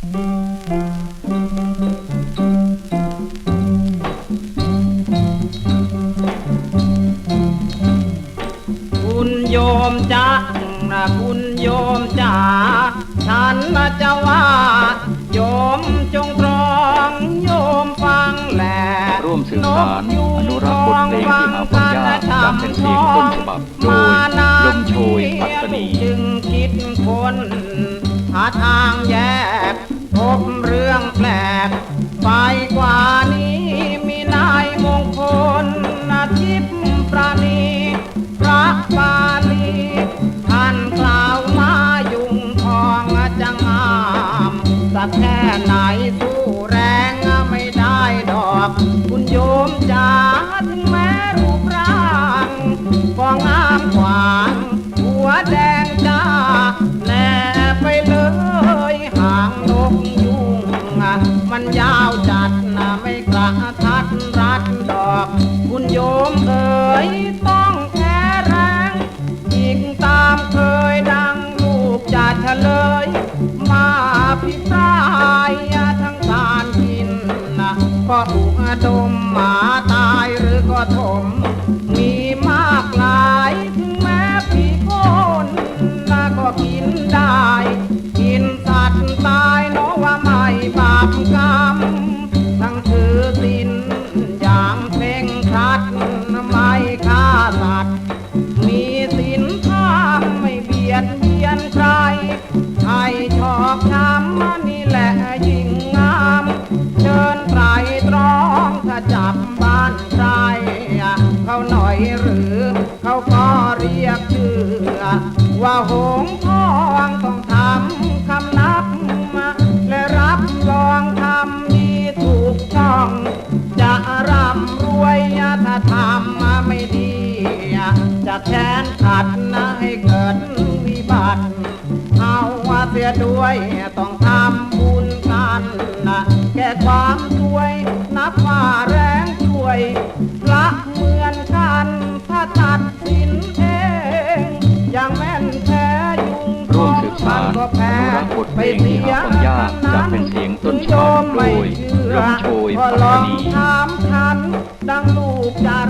คุณโยมจ๊ะนะคุณโยมจ๋าฉันนะจะว่าโยมจงตรองโยมฟังแหละร่วมสืบสานอนุรักษ์บทเพลงที่หาฟังยากจากเป็นเสียงต้นฉบับโดยลมโชยปัตตนีจึงคิดคนหาทางแย สักแค่ไหนสู้แรงไม่ได้ดอก คุณโยมจ๋าถึงแม้รูปร่างก็ง ดมหมาตายหรือก็ถม มีมากลายถึงแม้ผีคนนะก็กินได้ กินสัตว์ตายเนาะว่าไม่บาปกรรม ทั้งถือศีลอย่างเคร่งคัดไม่ฆ่าสัตว์ มีศีลธรรมไม่เบียดเบียนใครให้ชอบช้ำ ทองต้องทำคำนับมาและรับรองทำดีถูกต้อง จะร่ำรวยถ้าทำมาไม่ดี จะแค้นขัดนะให้เกิดวิบัติเอาเสียด้วยต้องทำบุญกันนะแก่ความ ทเพลงที่หาฟังยากจากเป็นเสียงต้นฉบับโดยลมโชยปัตตานีถามฉันดังลูกจะรำพั